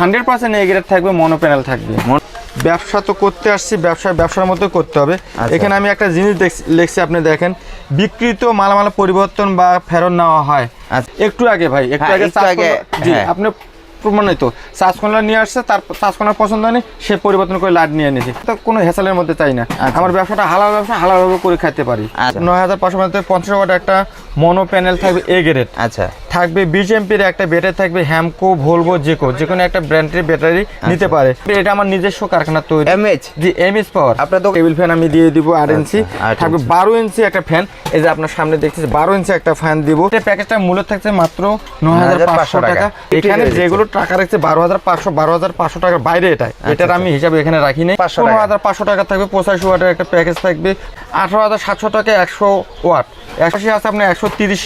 Hundred percent A grade থাকবে মনো panel থাকবে ব্যবসা তো করতে আসছি ব্যবসা ব্যবসার মতো করতে হবে আচ্ছা। এখানে আমি একটা জিনিস দেখছি- লিখছি আপনি দেখেন বিকৃত মালামাল পরিবর্তন বা ফেরত নেওয়া হয় আচ্ছা। একটু আগে ভাই একটু হ্যাঁ, আগে হ্যাঁ। আপনি প্রমাণিত। কর্নার নিয়ে আসছে তার কর্নার পছন্দ নেই সে পরিবর্তন করে লাট নিয়ে এনেছে। তো কোনো হেসালের মধ্যে চাই না। আচ্ছা। আমার ব্যবসাটা হালাল ব্যবসা হালালভাবে করে খেতে পারি। আচ্ছা। নয় হাজার পাঁচশো মধ্যে পঞ্চাশ ওয়াট একটা মনো প্যানেল থাকবে এ গ্রেড আচ্ছা। থাকবে বিশ এমপির একটা ব্যাটারি থাকবে হ্যামকো ভলভো জেকো যে কোনো একটা ব্র্যান্ডের ব্যাটারি আচ্ছা। নিতে পারে। এটা আমার নিজস্ব কারখানা তৈরি। এমএইচ জি এমএস পাওয়ার আপনার তো টেবিল ফ্যান আমি দিয়ে দিব আট ইঞ্চি। থাকবে বারো ইঞ্চি একটা ফ্যান এই যে আপনার সামনে দেখতেছি বারো ইঞ্চি একটা ফ্যান দিব। এই প্যাকেজটা মূল্য থাকছে মাত্র নয় হাজার পাঁচশো টাকা। এখানে যেগুলো টাকা রাখছে বারো হাজার পাঁচশো বারো হাজার পাঁচশো টাকার বাইরে এটা এটার আমি হিসাবে এখানে রাখি নেই 500 পনেরো হাজার পাঁচশো টাকা থাকবে পঁচাশি ওয়াটের একটা প্যাকেজ থাকবে আঠারো হাজার সাতশো টাকা একশো ওয়াট। একশো আছে আপনার একশো তিরিশ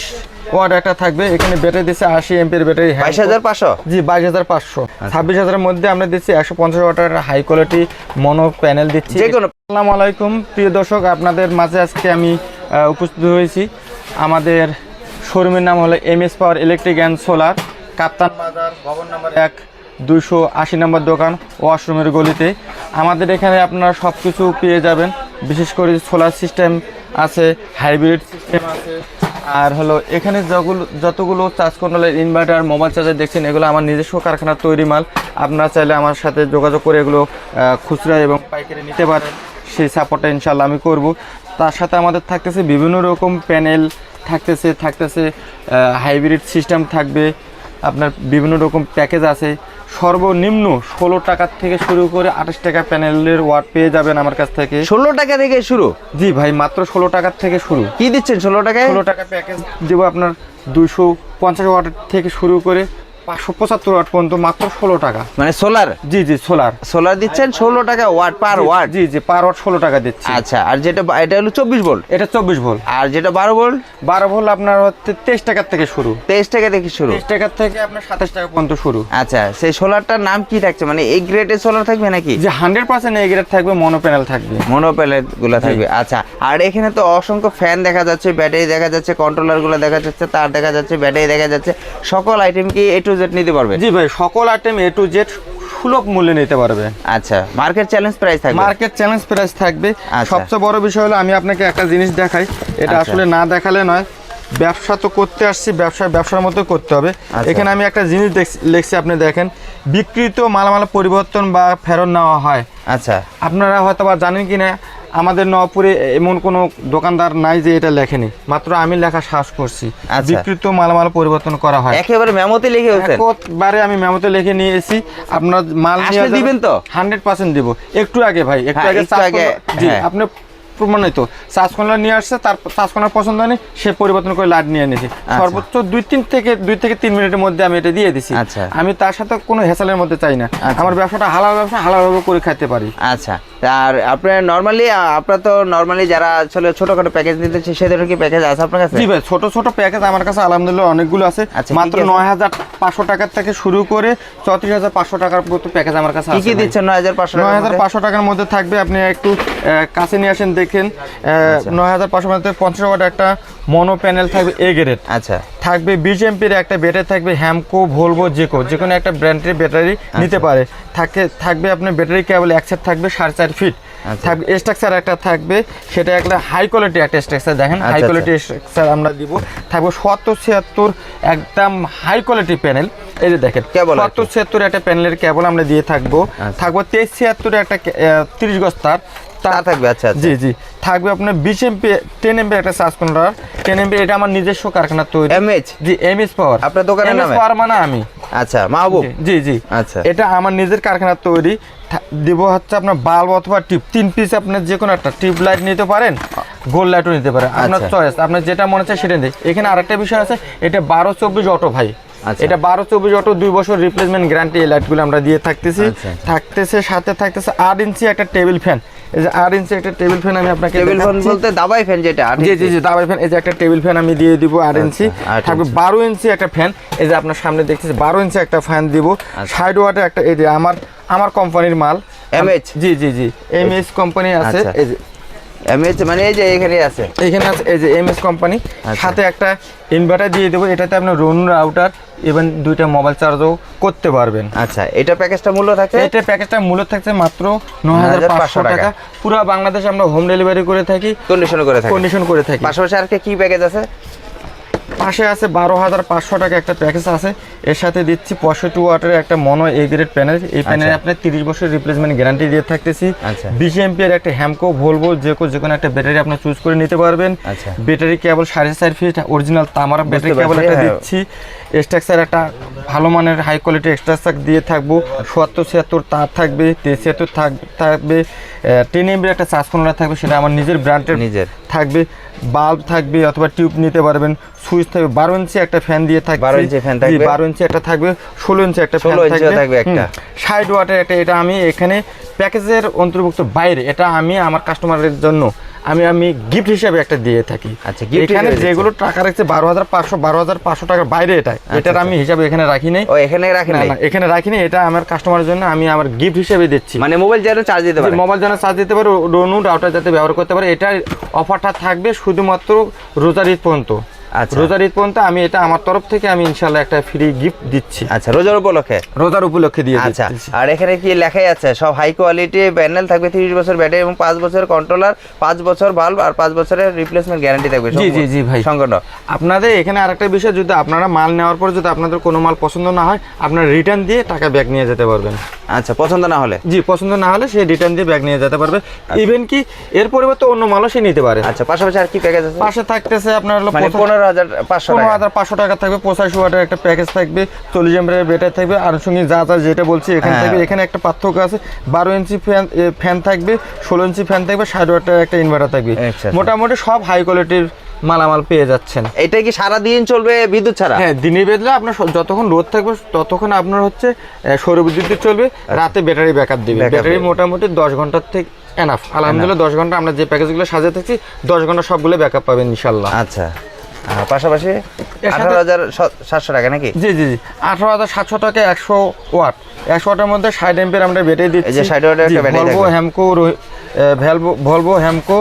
ওয়াট একটা থাকবে। এখানে ব্যাটারি দিচ্ছে আশি এমপির ব্যাটারি বাইশ হাজার পাঁচশো? জি বাইশ হাজার পাঁচশো। আচ্ছা। ছাব্বিশ হাজারের মধ্যে আমরা দিচ্ছি একশো পঞ্চাশ ওয়াটের হাই কোয়ালিটি মনো প্যানেল দিচ্ছি। যে কোনো- আসসালামু আলাইকুম। প্রিয় দর্শক আপনাদের মাঝে আজকে আমি উপস্থিত হয়েছি। আমাদের শোরুমের নাম হলো M S power electric and solar Kaptan Bazar, ভবন নম্বর এক দুশো আশি নম্বর দোকান, ওয়াশরুমের গলিতে। আমাদের এখানে আপনারা সব কিছু পেয়ে যাবেন। বিশেষ করে সোলার সিস্টেম আছে, হাইব্রিড সিস্টেম আছে। আর হলো এখানে যতগুলো যতগুলো চার্জ কন্ট্রোলের ইনভার্টার, মোবাইল চার্জার দেখছেন, এগুলো আমার নিজস্ব কারখানার তৈরি মাল। আপনারা চাইলে আমার সাথে যোগাযোগ করে এগুলো খুচরা এবং পাইকারি নিতে পারেন। সেই সাপোর্টটা ইনশাল্লাহ আমি করব। তার সাথে আমাদের থাকতেছে বিভিন্ন রকম প্যানেল, থাকতেছে থাকতেছে হাইব্রিড সিস্টেম থাকবে। আপনার বিভিন্ন রকম প্যাকেজ আছে। সর্বনিম্ন ষোলো টাকার থেকে শুরু করে আঠাশ টাকা প্যানেলের ওয়াট পেয়ে যাবেন আমার কাছ থেকে। ষোলো টাকা থেকে শুরু? জি ভাই মাত্র ষোলো টাকার থেকে শুরু। কি দিচ্ছেন ষোলো টাকায়? ষোলো টাকা প্যাকেজ দেবো আপনার দুশো পঞ্চাশ ওয়াট থেকে শুরু করে পাঁচশো পঁচাত্তর ওয়াট পর্যন্ত মাত্র ষোলো টাকা। মানে সোলার? জি জি সোলার। সোলার দিচ্ছেন ষোলো টাকা ওয়াট পার ওয়াট? জি জি পার ওয়াট ষোলো টাকা দিচ্ছি। আচ্ছা আর যেটা এটা হলো চব্বিশ ভোল্ট? এটা চব্বিশ ভোল্ট। আর যেটা বারো ভোল্ট? বারো ভোল্ট আপনার হচ্ছে তেইশ টাকার থেকে শুরু। তেইশ টাকা থেকে শুরু। তেইশ টাকার থেকে আপনার সাতাশ টাকা পর্যন্ত শুরু। আচ্ছা সেই সোলারটার নাম কি থাকছে? মানে এই গ্রেডের সোলার থাকবে নাকি? যে হান্ড্রেড পার্সেন্ট এই গ্রেড থাকবে মনো প্যানেল থাকবে। মনো প্যালেটগুলো থাকবে আচ্ছা। আর এখানে তো অসংখ্য ফ্যান দেখা যাচ্ছে ব্যাটারি দেখা যাচ্ছে কন্ট্রোলারগুলো দেখা যাচ্ছে তার দেখা যাচ্ছে ব্যাটারি দেখা যাচ্ছে। সকল আইটেম কি এ টু জেড নিতে পারবে? জি ভাই সকল আইটেম এ টু জেড সুলভ মূল্যে নিতে পারবে। আচ্ছা মার্কেট চ্যালেঞ্জ প্রাইস থাকবে? মার্কেট চ্যালেঞ্জ প্রাইস থাকবে। আচ্ছা। সবচেয়ে বড় বিষয় হলো আমি আপনাকে একটা জিনিস দেখাই। এটা আচ্ছা। আসলে না দেখালে নয় ব্যবসা তো করতে আসছি ব্যবসা ব্যবসার মতো করতে হবে। আচ্ছা। এখানে আমি একটা জিনিস লিখছি আপনি দেখেন। বিকৃত মালামাল পরিবর্তন বা ফেরত নেওয়া হয়। আচ্ছা। আপনারা হয়তো বা জানেন কি না আমাদের নওপুরে এমন কোনো দোকানদার নাই যে এটা লেখেনি। মাত্র আমি লেখা সাহস করছি। আচ্ছা। বিকৃত মালামাল পরিবর্তন করা হয়। একেবারে মেমোতে লিখে একবারে আমি মেমোতে লিখে নিয়ে এসেছি আপনার মাল আসলে দিবেন তো? হান্ড্রেড পার্সেন্ট দিব। একটু আগে ভাই একটু হ্যাঁ, আগে হ্যাঁ। আপনি প্রমাণিত। কর্নার নিয়ে আসছে তার চার্জ কর্নার পছন্দ হয়নি সে পরিবর্তন করে লাড নিয়ে এনেছে। সর্বোচ্চ দুই তিন থেকে দুই থেকে তিন মিনিটের মধ্যে আমি এটা দিয়ে দিছি। আচ্ছা। আমি তার সাথে কোনো হেসালের মধ্যে চাই না। আচ্ছা। আমার ব্যবসাটা হালাল ব্যবসা হালালভাবে করে খাইতে পারি। আচ্ছা। আর আপনার নর্মালি আপনার তো নর্মালি যারা আসলে ছোটখাটো প্যাকেজ নিতে চায় সেদের কি প্যাকেজ আছে আপনার কাছে জি ভাই ছোট ছোট প্যাকেজ আমার কাছে আলহামদুলিল্লাহ অনেকগুলো আছে আচ্ছা, মাত্র কি আছে? নয় হাজার পাঁচশো টাকার থেকে শুরু করে চৌত্রিশ হাজার পাঁচশো টাকার মতো প্যাকেজ আমার কাছে কি আছে কি ভাই। দিচ্ছেন নয় হাজার পাঁচশো নয় হাজার পাঁচশো টাকার মধ্যে থাকবে আপনি একটু কাছে নিয়ে আসেন দেখেন আচ্ছা। নয় হাজার পাঁচশো মধ্যে পঞ্চাশ ওয়াট একটা মনো প্যানেল থাকবে এ গ্রেড আচ্ছা। থাকবে বিশ এমপির একটা ব্যাটারি থাকবে হ্যামকো ভলভো জেকো যে কোনো একটা ব্র্যান্ডের ব্যাটারি আচ্ছা। নিতে পারে। থাকে থাকবে আপনার ব্যাটারি কেবল এক সেট থাকবে সাড়ে চার ফিট আচ্ছা। থাকবে স্ট্রাকচার একটা থাকবে সেটা একটা হাই কোয়ালিটি একটা স্ট্রাকচার দেখেন হাই কোয়ালিটি স্ট্রাকচার আমরা দিব। থাকবে সত্তর ছিয়াত্তর একদম হাই কোয়ালিটি প্যানেল এই যে দেখেন কেবল। সত্তর ছিয়াত্তর একটা প্যানেলের কেবল আমরা দিয়ে থাকব। আচ্ছা। থাকব তেইশ ছিয়াত্তর একটা তিরিশ গজ তার। তা থাকবে আচ্ছা আচ্ছা। জি জি। থাকবে আপনার বিশ এমপি টেন এমপি একটা চার্জ কন্ট্রোলার টেন এমপি এটা আমার নিজস্ব কারখানার তৈরি। MH G M S power আপনার দোকানের নামে? পাওয়ার মানে আমি। আচ্ছা মাহবুব? জি জি আচ্ছা। এটা আমার নিজের কারখানা তৈরি। দিব হচ্ছে আপনার বাল্ব অথবা টিপ তিন পিস আপনার যে কোনো একটা টিউব লাইট নিতে পারেন গোল লাইটও নিতে পারেন। আপনার আচ্ছা। চয়েস আপনার যেটা মনে হচ্ছে সেটা নিতে। এখানে আরেকটা বিষয় আছে এটা বারো চব্বিশ অটো ভাই। আচ্ছা। এটা বারো চব্বিশ অটো দুই বছর রিপ্লেসমেন্ট গ্যারান্টি এই লাইটগুলো আমরা দিয়ে থাকতেছি। আচ্ছা, আচ্ছা। থাকতেছে সাথে থাকতেছে আট ইঞ্চি একটা টেবিল ফ্যান এই যে আট ইঞ্চি একটা টেবিল ফ্যান আমি আপনাকে টেবিল ফ্যান বলতে দাবাই ফ্যান যেটা জি জি জি দাবাই ফ্যান এই যে একটা টেবিল ফ্যান আমি দিয়ে দিব আট ইঞ্চি থাকবে বারো ইঞ্চি একটা ফ্যান এই যে আপনার সামনে দেখতেছি বারো ইঞ্চি একটা ফ্যান দিব। আচ্ছা। সাইড ওয়াটে একটা এই যে আমার আমার কোম্পানির মাল। MH? জি জি জি। এম এস কোম্পানি আছে। আচ্ছা। এই যে এমএচ মানে এই যে এখানে আছে। এখানে আছে এই যে এমএস কোম্পানি আচ্ছা। সাথে একটা ইনভার্টার দিয়ে দেবো এটাতে আপনার রুন রাউটার ইভেন দুইটা মোবাইল চার্জও করতে পারবেন। আচ্ছা এটা প্যাকেজটা মূল্য থাকে এটা প্যাকেজটা মূল্য থাকছে মাত্র ন হাজার পাঁচশো টাকা। পুরো বাংলাদেশে আমরা হোম ডেলিভারি করে থাকি কন্ডিশন করে থাকি। কন্ডিশন করে থাকি। পাশাপাশি আর কি প্যাকেজ আছে? পাশে আছে বারো হাজার পাঁচশো টাকা একটা প্যাকেজ আছে এর সাথে দিচ্ছি পঁয়ষট্টি ওয়াটের একটা মনো এ গ্রেড প্যানেল এই প্যানেলে আচ্ছা। আপনার তিরিশ বছর রিপ্লেসমেন্ট গ্যারান্টি দিয়ে থাকতেছি আচ্ছা। বিশ এমপিয়ার একটা হ্যামকো ভলভো যে যে কোনো একটা ব্যাটারি আপনি চুজ করে নিতে পারবেন আচ্ছা। ব্যাটারি কেবল সাড়ে চার ফিট অরিজিনাল তামার ব্যাটারি কেবল একটা হ্যাঁ। দিচ্ছি স্ট্রাকচার একটা ভালো মানের হাই কোয়ালিটি এক্সট্রাকচার দিয়ে থাকব সত্তর ছিয়াত্তর তার থাকবে তেছিয়াত্তর থাকবে টেন এমবির একটা চার্জ কন্ট্রোলার থাকবে সেটা আমার নিজের ব্র্যান্ডের নিজের। থাকবে বাল্ব থাকবে অথবা টিউব নিতে পারবেন সুইচ থাকবে বারো ইঞ্চি একটা ফ্যান দিয়ে থাকবে 12 ইঞ্চি ফ্যান থাকবে। বারো ইঞ্চি একটা থাকবে ষোলো ইঞ্চি একটা 16 ফ্যান থাকবে একটা। ষাট ওয়াটের একটা এটা আমি এখানে প্যাকেজের অন্তর্ভুক্ত বাইরে এটা আমি আমার কাস্টমারের জন্য আমি আমি গিফট হিসেবে একটা দিয়ে থাকি। আচ্ছা, এখানে যেগুলো টাকা রাখছে বারো হাজার পাঁচশো বারো হাজার পাঁচশো টাকার বাইরে এটা এটার আমি হিসাবে এখানে রাখি নাই। ও এখানে রাখি না এখানে রাখি নেই। এটা আমার কাস্টমারের জন্য আমি আমার গিফট হিসেবে দিচ্ছি। মানে মোবাইল যেন চার্জ দিতে পারে। মোবাইল যেন চার্জ দিতে পারে রোনু রাউটার যাতে ব্যবহার করতে পারে। এটার অফারটা থাকবে শুধুমাত্র রোজার ঈদ পর্যন্ত। আচ্ছা। রোজার ঈদ পর্যন্ত আমি এটা আমার তরফ থেকে আমি ইনশাল্লাহ একটা ফ্রি গিফট দিচ্ছি। আচ্ছা রোজার উপলক্ষে? রোজার উপলক্ষে দিয়ে আচ্ছা আর এখানে কি লেখাই আছে? সব হাই কোয়ালিটি প্যানেল থাকবে তিরিশ বছর ব্যাটারি এবং পাঁচ বছর কন্ট্রোলার পাঁচ বছর বাল্ব আর পাঁচ বছরের রিপ্লেসমেন্ট গ্যারান্টি থাকবে জি, জি, জি, ভাই। সংকট আপনাদের এখানে আরেকটা বিষয় যদি আপনারা মাল নেওয়ার পর যদি আপনাদের কোনো মাল পছন্দ না হয় আপনারা রিটার্ন দিয়ে টাকা ব্যাক নিয়ে যেতে পারবেন। আচ্ছা পছন্দ না হলে? জি পছন্দ না হলে সে রিটার্ন দিয়ে ব্যাগ নিয়ে যেতে পারবে। ইভেন কি এর পরিবর্তে অন্য মালও সে নিতে পারে। আচ্ছা পাশাপাশি আর কি প্যাকেজ আছে? পাশে থাকতেছে আপনার হলো মানে পনেরো টাকা। থাকবে পঁচাশি ওয়াটের একটা প্যাকেজ থাকবে বেটার থাকবে আর সঙ্গে যা যা যেটা বলছি এখানে হ্যাঁ। থাকবে এখানে একটা পার্থক্য আছে বারো ইঞ্চি ফ্যান ফ্যান থাকবে ষোলো ইঞ্চি ফ্যান থাকবে ষাট ওয়াটের একটা ইনভার্টার থাকবে। আচ্ছা, আচ্ছা। মোটামুটি সব হাই কোয়ালিটির মালামাল পেয়ে যাচ্ছেন। এটা কি সারা দিন চলবে বিদ্যুৎ ছাড়া? হ্যাঁ দিনে বেদলে আপনার যতক্ষণ রোদ থাকবে ততক্ষণ আপনার হচ্ছে সৌর বিদ্যুৎ চলবে রাতে ব্যাটারি ব্যাকআপ দিবে। ব্যাটারি মোটামুটি দশ ঘণ্টার থেকে এনাফ আলহামদুলিল্লাহ দশ ঘণ্টা আমরা যে প্যাকেজগুলো সাজিয়ে থাকছি দশ ঘণ্টা সবগুলো ব্যাকআপ পাবেন ইনশাল্লাহ আচ্ছা। পাশাপাশি আঠারো হাজার সাতশো টাকা নাকি? জি জি জি। আঠারো হাজার সাতশো টাকা একশো ওয়াট। একশো ওয়াটের মধ্যে ষাট এম্পের আমরা ব্যাটারি দিচ্ছি যে 60 ওয়াটের একটা battery Volvo Hamko Volvo Hamko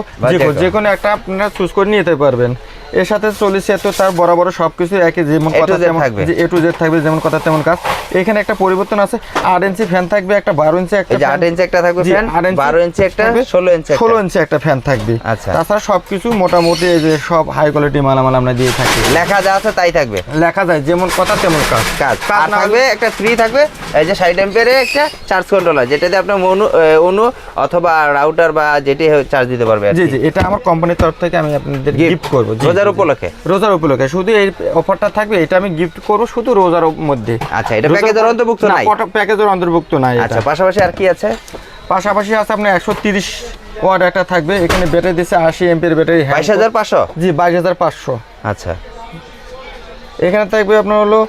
যে কোনো একটা আপনারা চুজ করে নিতে পারবেন। এর সাথে চল্লিশ তো তার বড় বড় সব কিছু একই যেমন কথা তেমন এ টু জেড থাকবে যেমন কথা তেমন কাজ। এখানে একটা পরিবর্তন আছে আট ইঞ্চি ফ্যান থাকবে একটা বারো ইঞ্চি একটা আট ইঞ্চি একটা থাকবে ফ্যান আট ইঞ্চি বারো ইঞ্চি একটা ষোলো ইঞ্চি ষোলো ইঞ্চি একটা ফ্যান থাকবে। আচ্ছা। তাছাড়া সবকিছু মোটামুটি এই যে সব হাই কোয়ালিটি মালামাল আমরা দিয়ে থাকি। লেখা যা আছে তাই থাকবে। লেখা যায় যেমন কথা তেমন কাজ। কাজ। কাজ আর থাকবে একটা ফ্রি থাকবে এই যে ষাট এম্পিয়ারে একটা চার্জ কন্ট্রোলার যেটাতে আপনার অনু অনু অথবা রাউটার বা যেটি চার্জ দিতে পারবে জি জি এটা আমার কোম্পানির তরফ থেকে আমি আপনাদের গিফট করব রোজার। উপলক্ষে? রোজার উপলক্ষে। শুধু এই অফারটা থাকবে এটা আমি গিফট করব শুধু রোজার মধ্যে। আচ্ছা এটা প্যাকেজের অন্তর্ভুক্ত না, নাই? প্যাকেজের অন্তর্ভুক্ত নাই আচ্ছা পাশাপাশি আর কি আছে? পাশাপাশি আছে আপনার একশো তিরিশ ওয়াট একটা থাকবে এখানে ব্যাটারি দিচ্ছে আশি এমপির ব্যাটারি বাইশ হাজার পাঁচশো? জি বাইশ হাজার পাঁচশো। আচ্ছা। এখানে থাকবে আপনার হলো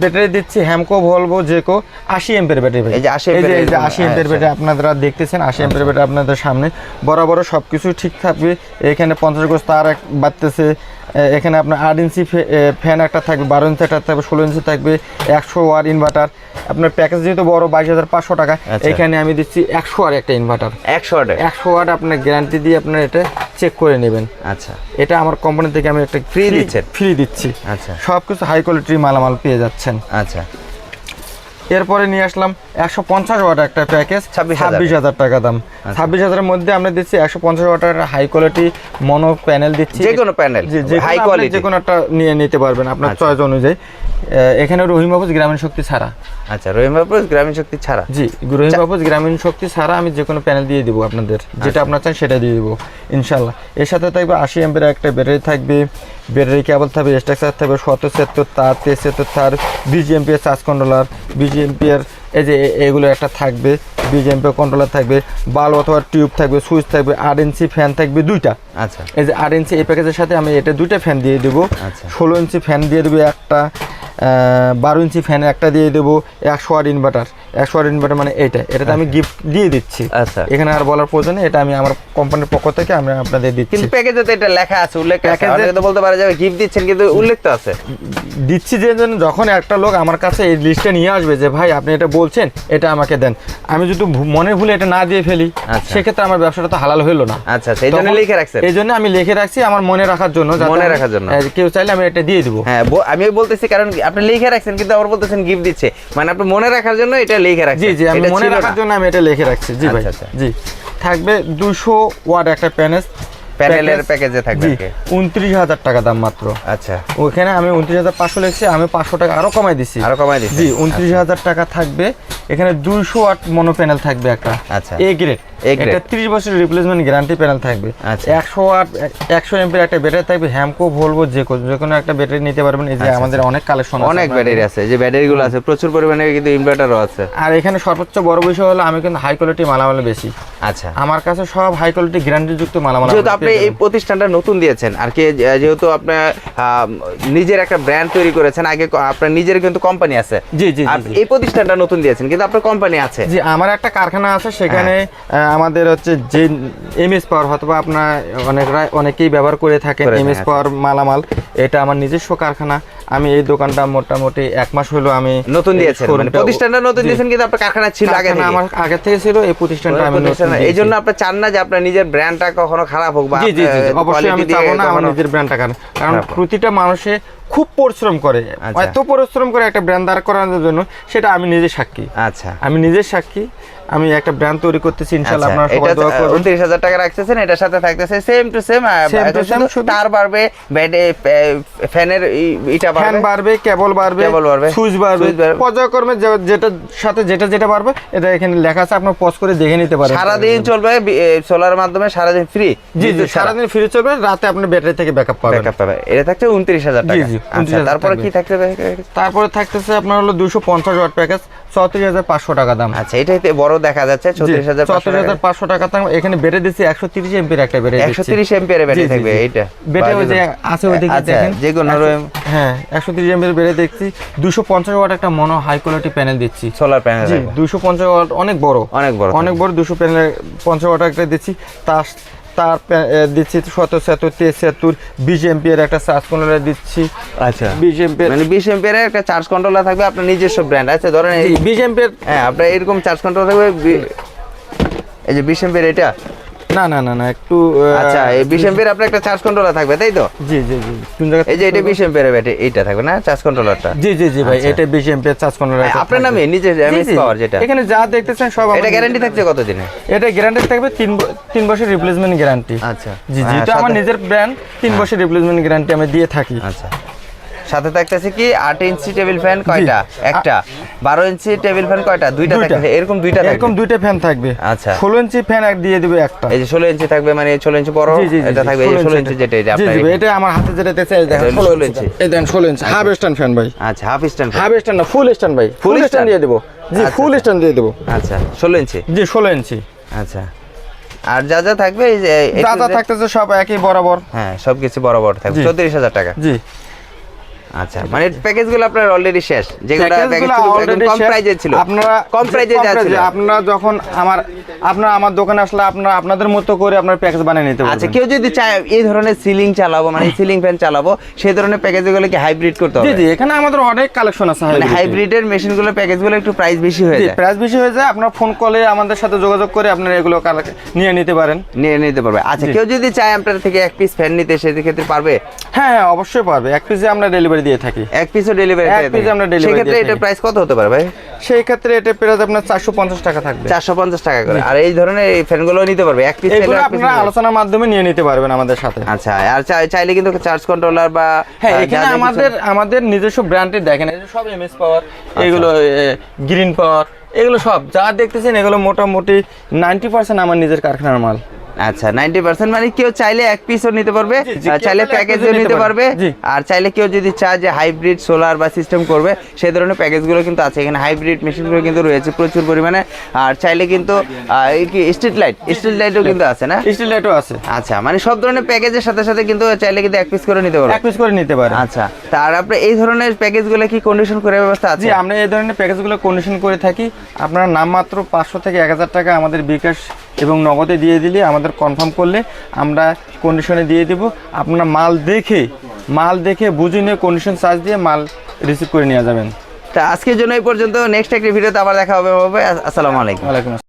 ব্যাটারি দিচ্ছি হ্যামকো ভলভো জেকো আশি এমপের ব্যাটারি এই যে 80 এই যে এই যে আশি এমপের আচ্ছা। ব্যাটারি আপনারা দেখতেছেন আশি এমপের ব্যাটারি আপনাদের সামনে। বরাবর সব কিছু ঠিক থাকবে। এখানে পঞ্চাশ গোজ তার এক বাড়তেছে। এখানে আপনার আট ইঞ্চি ফ্যান একটা থাকবে বারো ইঞ্চি একটা থাকবে ষোলো ইঞ্চি থাকবে একশো ওয়ার ইনভার্টার আপনার প্যাকেজ যেহেতু বড় বাইশ হাজার পাঁচশো টাকা আচ্ছা। এখানে আমি দিচ্ছি একশো ওয়ার একটা ইনভার্টার একশো ওয়াটে একশো ওয়াট আপনার গ্যারান্টি দিয়ে আপনার এটা চেক করে নেবেন। আচ্ছা। এটা আমার কোম্পানি থেকে আমি একটা ফ্রি দিচ্ছি ফ্রি দিচ্ছি। আচ্ছা। সব কিছু হাই কোয়ালিটির মালামাল পেয়ে যাচ্ছেন। আচ্ছা। এরপরে নিয়ে আসলাম একশো পঞ্চাশ ওয়াটার একটা প্যাকেজ ছাব্বিশ ছাব্বিশ হাজার টাকা দাম। ছাব্বিশ হাজারের মধ্যে আমরা দিচ্ছি একশো পঞ্চাশ ওয়াটার হাই কোয়ালিটি মনো প্যানেল দিচ্ছি। যে কোনো প্যানেল যে কোয়ালিটি কোয়ালিটি। যে কোনো একটা নিয়ে নিতে পারবেন আপনার আচ্ছা। চয়েস অনুযায়ী। এখানে রহিম বাবুজ গ্রামীণ শক্তি ছাড়া। আচ্ছা রহিম বাবু গ্রামীণ শক্তি ছাড়া? জি রহিম বাবুজ গ্রামীণ শক্তি ছাড়া আমি যে কোনো প্যানেল দিয়ে দিব আপনাদের। আচ্ছা। যেটা আপনার চান সেটা দিয়ে দিব ইনশাল্লাহ এর সাথে থাকবে আশি এমপের একটা ব্যাটারি থাকবে। ব্যাটারি কেবল থাকবে স্ট্রাকচার থাকবে সতেরো সেত্তর তার তেইশ সেত্তর তার বিজি এমপিয়ার চার্জ কন্ট্রোলার বিজি এমপিয়ার এই যে এগুলো একটা থাকবে বিজি এমপিয়ার কন্ট্রোলার থাকবে বাল অথবা টিউব থাকবে সুইচ থাকবে আট ইঞ্চি ফ্যান থাকবে দুইটা। আচ্ছা। এই যে আট ইঞ্চি এই প্যাকেজের সাথে আমি এটা দুইটা ফ্যান দিয়ে দেবো। আচ্ছা। ষোলো ইঞ্চি ফ্যান দিয়ে দেবো একটা বারো ইঞ্চি ফ্যান একটা দিয়ে দেবো একশো ওয়াট ইনভার্টার একশো ওয়াট ইনভার্টার মানে এইটা। এটাতে আমি গিফট দিয়ে দিচ্ছি। আচ্ছা। এখানে আর বলার প্রয়োজন নেই, এটা আমি আমার কোম্পানির পক্ষ থেকে আমি আপনাদের দিচ্ছি। কিন্তু প্যাকেজে তো এটা লেখা আছে উল্লেখ আছে। তো বলতে পারে যে গিফট দিচ্ছেন কিন্তু উল্লেখ তো আছে। দিচ্ছি যে যখন একটা লোক আমার কাছে এই লিস্টে নিয়ে আসবে যে ভাই আপনি এটা বলছেন এটা আমাকে দেন। আমি যদি মনে ভুলে এটা না দিয়ে ফেলি আচ্ছা। সেক্ষেত্রে আমার ব্যবসাটা তো হালাল হইল না। আচ্ছা সেই জন্য লিখে রাখছেন। এই জন্য আমি লিখে রাখছি আমার মনে রাখার জন্য মনে রাখার জন্য। হ্যাঁ, কেউ চাইলে আমি এটা দিয়ে দিব। হ্যাঁ আমি বলতেছি কারণ আপনি লিখে রাখছেন কিন্তু আবার বলতেছেন গিফট দিচ্ছে। মানে আপনি মনে রাখার জন্য এটা লিখে রাখছেন। জি জি আমি মনে রাখার জন্য আমি এটা লিখে রাখছি। জি ভাই। আচ্ছা, আচ্ছা। জি। থাকবে 200 ওয়াট একটা প্যানেল। প্যানেলের প্যাকেজে থাকবে। উনত্রিশ হাজার টাকা দাম মাত্র। আচ্ছা। ওখানে আমি উনত্রিশ হাজার পাঁচশো লিখছি আমি পাঁচশো টাকা আরও কমাই দিচ্ছি আরও কমাই দিছি জি উনত্রিশ হাজার টাকা থাকবে। এখানে দুইশো ওয়াট মনো প্যানেল থাকবে একটা। আচ্ছা। A grade. এটা ত্রিশ বছরের রিপ্লেসমেন্ট গ্যারান্টি প্যানেল থাকবে। আচ্ছা। একশো ওয়াট একশো এমপির একটা ব্যাটারি থাকবে হ্যামকো ভলভো যে কোনো একটা ব্যাটারি নিতে পারবেন। এই যে আমাদের অনেক কালেকশন আচ্ছা, অনেক ব্যাটারি আছে। যে ব্যাটারি গুলো আছে প্রচুর পরিমাণে কিন্তু ইনভার্টারও আছে। আর এখানে সর্বোচ্চ বড় বিষয় হলো আমি কিন্তু হাই কোয়ালিটি মালামাল বেশি। আচ্ছা। আমার কাছে সব হাই কোয়ালিটি গ্যারান্টি যুক্ত মালামাল যেহেতু আপনি আপনি এই প্রতিষ্ঠানটা নতুন দিয়েছেন আর কি যেহেতু আপনার আম, নিজের একটা ব্র্যান্ড তৈরি করেছেন আগে আপনার নিজের কিন্তু কোম্পানি আছে। জি, জি। এই প্রতিষ্ঠানটা নতুন দিয়েছেন কিন্তু আপনার কোম্পানি আছে জি আমার একটা কারখানা আছে সেখানে হ্যাঁ। আহ, আমাদের হচ্ছে যে এমএস পাওয়ার হয়তো আপনার অনেকরা অনেকেই ব্যবহার করে থাকেন এমএস। পাওয়ার মালামাল এটা আমার নিজস্ব কারখানা আমি এই দোকানটা মোটামুটি এক মাস হলো আমি নতুন দিয়েছেন মানে প্রতিষ্ঠানটা নতুন দিয়েছেন কিন্তু আপনার কারখানা ছিল আগে থেকে? আমার আগে থেকে ছিল এই প্রতিষ্ঠানটা আমি নতুন এই জন্য আপনি চান না যে আপনার নিজের ব্র্যান্ডটা কখনো খারাপ হোক বা জি জি অবশ্যই আমি চাবো না আমার নিজের ব্র্যান্ডটা কারণ কারণ প্রতিটা মানুষে খুব পরিশ্রম করে। আচ্ছা। এত পরিশ্রম করে একটা ব্র্যান্ড দাঁড় করানোর জন্য সেটা আমি নিজে সাক্ষী। আচ্ছা। আমি নিজে সাক্ষী। আমি একটা ব্র্যান্ড তৈরি করতেছি ইনশাআল্লাহ আচ্ছা, আপনারা সবাই দোয়া করবেন। উনত্রিশ হাজার টাকা রাখতেছেন এটার সাথে থাকতেছে same to same to same, শুধু- তার বাড়বে ব্যাটে ফ্যানের ইটা ফ্যান বাড়বে বাড়বে কেবল বাড়বে। কেবল বাড়বে, সুইচ বাড়বে। পর্যায়ক্রমে যেটা সাথে যেটা যেটা বাড়বে এটা এখানে লেখা আছে আপনার পজ করে দেখে নিতে পারেন। সারাদিন চলবে সোলার মাধ্যমে সারাদিন ফ্রি জি জি সারাদিন ফ্রি চলবে রাতে আপনি ব্যাটারি থেকে ব্যাকআপ পাবেন। ব্যাকআপ পাবে এটা থাকছে উনত্রিশ হাজার জি, টাকা। জি, আচ্ছা তারপরে কি থাকছে তারপরে থাকতেছে আপনার হলো দুশো পঞ্চাশ ওয়াট প্যাকেজ চৌত্রিশ হাজার পাঁচশো টাকা দাম। আচ্ছা এটাতে বড় দেখা যাচ্ছে চৌত্রিশ হাজার চৌত্রিশ হাজার পাঁচশো টাকা দাম এখানে বেড়ে দিচ্ছি একশো তিরিশ এমপির একটা বেড়ে একশো তিরিশ এমপির বেড়ে থাকবে এইটা। বেটে ওই যে আছে ওই দিকে দেখেন। যে কোনো হ্যাঁ একশো তিরিশ এমপির বেড়ে দেখছি। দুশো পঞ্চাশ ওয়াট একটা মনো হাই কোয়ালিটি প্যানেল দিচ্ছি। সোলার প্যানেল দুশো পঞ্চাশ ওয়াট অনেক বড়। অনেক বড়। অনেক বড় দুশো প্যানেল পঞ্চাশ ওয়াট একটা দিচ্ছি। তার তার দিচ্ছি সতেরো সত্তর তেসত্তর বিশ এমপিয়ার একটা চার্জ কন্ট্রোলার দিচ্ছি। আচ্ছা। বিশ এমপিয়ার মানে বিশ এর একটা চার্জ কন্ট্রোলার থাকবে আপনার নিজস্ব ব্র্যান্ড আছে ধরেন এই- বিশ এমপিয়ার হ্যাঁ আপনার এরকম চার্জ কন্ট্রোলার থাকবে এই যে বিশ এমপিয়ার এটা। না না না না একটু আচ্ছা এই আপনার একটা চার্জ কন্ট্রোলার থাকবে তাই তো? জি জি জি কোন জায়গা এই যে এটা ব্যাটারি এইটা থাকবে না? চার্জ কন্ট্রোলারটা জি জি জি ভাই আচ্ছা। এটা চার্জ কন্ট্রোলার হ্যাঁ, আপনার নামে নিজের এমএস পাওয়ার যেটা। এখানে যা দেখতেছেন সব এটা গ্যারান্টি থাকছে কত দিনে এটা গ্যারান্টি থাকবে তিন ব- তিন বছর রিপ্লেসমেন্ট গ্যারান্টি আচ্ছা। জি হ্যাঁ, যেহেতু আমার নিজের ব্র্যান্ড তিন বছর রিপ্লেসমেন্ট গ্যারান্টি আমি দিয়ে থাকি। আচ্ছা। সাথে থাকতেছে কি আট ইঞ্চি টেবিল ফ্যান কয়টা? একটা। বারো ইঞ্চি টেবিল ফ্যান কয়টা? দুইটা। থাকতেছে। এরকম দুইটা এরকম দুইটা ফ্যান থাকবে। আচ্ছা। ষোলো ইঞ্চি ফ্যান এক দিয়ে দিবে একটা। এই যে ষোলো ইঞ্চি থাকবে মানে ষোলো ইঞ্চি বড়? এটা থাকবে এই ষোলো ইঞ্চি যেটা এটা আপনার এটা। আমার হাতে যেটা দেখছে দেখেন এটা হলো 16 16 ইঞ্চি। এই দেখেন ষোলো ইঞ্চি। হাফ স্ট্যান্ড ফ্যান ভাই। আচ্ছা হাফ স্ট্যান্ড হাফ স্ট্যান্ড না ফুল স্ট্যান্ড ভাই। Full stand? দিয়ে দেবো। জি আচ্ছা, ফুল আচ্ছা। স্ট্যান্ড দিয়ে দেবো। আচ্ছা ষোলো ইঞ্চি? জি ষোলো ইঞ্চি। আচ্ছা। আর যা যা থাকবে এই যে যা যা থাকতেছে সব একই বরাবর। হ্যাঁ সবকিছু বড় থাকবে। চৌত্রিশ হাজার টাকা। জি। আচ্ছা মানে প্যাকেজগুলো আপনার অলরেডি শেষ যেগুলো প্যাকেজগুলো কম প্রাইজে ছিল। আপনারা কম প্রাইজে আপনারা যখন আমার আপনারা আমার দোকানে আসলে আপনারা আপনাদের মতো করে আপনার প্যাকেজ বানিয়ে নিতে আচ্ছা কেউ যদি চায় এই ধরনের সিলিং চালাবো মানে সিলিং ফ্যান চালাবো সেই ধরনের প্যাকেজগুলো কি হাইব্রিড করতে হবে? জি এখানে আমাদের অনেক কালেকশন আছে মানে। হাইব্রিডের মেশিনগুলো প্যাকেজগুলো একটু প্রাইস বেশি হয়ে জি যায়। প্রাইস বেশি হয়ে যায় আপনার ফোন কলে আমাদের সাথে যোগাযোগ করে আপনারা এগুলো নিয়ে নিতে পারেন। নিয়ে নিতে পারবে। আচ্ছা কেউ যদি চায় আপনার থেকে এক পিস ফ্যান নিতে সেক্ষেত্রে পারবে? হ্যাঁ হ্যাঁ অবশ্যই পারবে। এক পিসে আমরা ডেলিভারি দিয়ে থাকি। এক পিসও ডেলিভারি এক piece আমরা delivery সেক্ষেত্রে এটা প্রাইস কত হতে পারে ভাই? সেই ক্ষেত্রে এটা প্রাইস আপনার চারশো পঞ্চাশ টাকা থাকবে। চারশো পঞ্চাশ টাকা করে। আর এই ধরনের এই ফ্যানগুলো নিতে পারবে। এক পিস এগুলো আপনারা আলোচনার মাধ্যমে নিয়ে নিতে পারবেন আমাদের সাথে। আচ্ছা আর চাই- চাইলে কিন্তু চার্জ কন্ট্রোলার বা হ্যাঁ এখানে আমাদের আমাদের নিজস্ব ব্র্যান্ডের দেখেন এই যে সব এমএস পাওয়ার এগুলো গ্রিন পাওয়ার এগুলো সব যা দেখতেছেন এগুলো মোটামুটি নাইনটি পার্সেন্ট আমার নিজের কারখানার মাল। আচ্ছা নাইনটি পার্সেন্ট মানে কেউ চাইলে এক পিসও নিতে পারবে চাইলে প্যাকেজও নিতে পারবে। পারবে। আর চাইলে কেউ যদি চায় যে হাইব্রিড সোলার বা সিস্টেম করবে সেই ধরনের প্যাকেজগুলো কিন্তু আছে। এখানে হাইব্রিড মেশিনগুলো কিন্তু রয়েছে প্রচুর পরিমাণে আর চাইলে কিন্তু স্ট্রিট লাইট স্ট্রিট লাইটও কিন্তু আছে না? স্টিল লাইটও আছে। আচ্ছা মানে সব ধরনের প্যাকেজের সাথে সাথে কিন্তু চাইলে কিন্তু এক পিস করে নিতে পারবে। এক পিস করে নিতে পারে আচ্ছা তার আপনি এই ধরনের প্যাকেজগুলো কি কন্ডিশন করে ব্যবস্থা আছে? আমরা এই ধরনের প্যাকেজগুলো কন্ডিশন করে থাকি। আপনারা নামমাত্র পাঁচশো থেকে এক হাজার টাকা আমাদের বিকাশ এবং নগদে দিয়ে দিলে আমাদের কনফার্ম করলে আমরা কন্ডিশনে দিয়ে দেব। আপনার মাল দেখে মাল দেখে বুঝে নিয়ে কন্ডিশন চার্জ দিয়ে মাল রিসিভ করে নেওয়া যাবেন। তা আজকের জন্য এই পর্যন্ত। নেক্সট একটি ভিডিওতে আবার দেখা হবে হবে আসসালামু আলাইকুম। ওয়ালাইকুম আসসালাম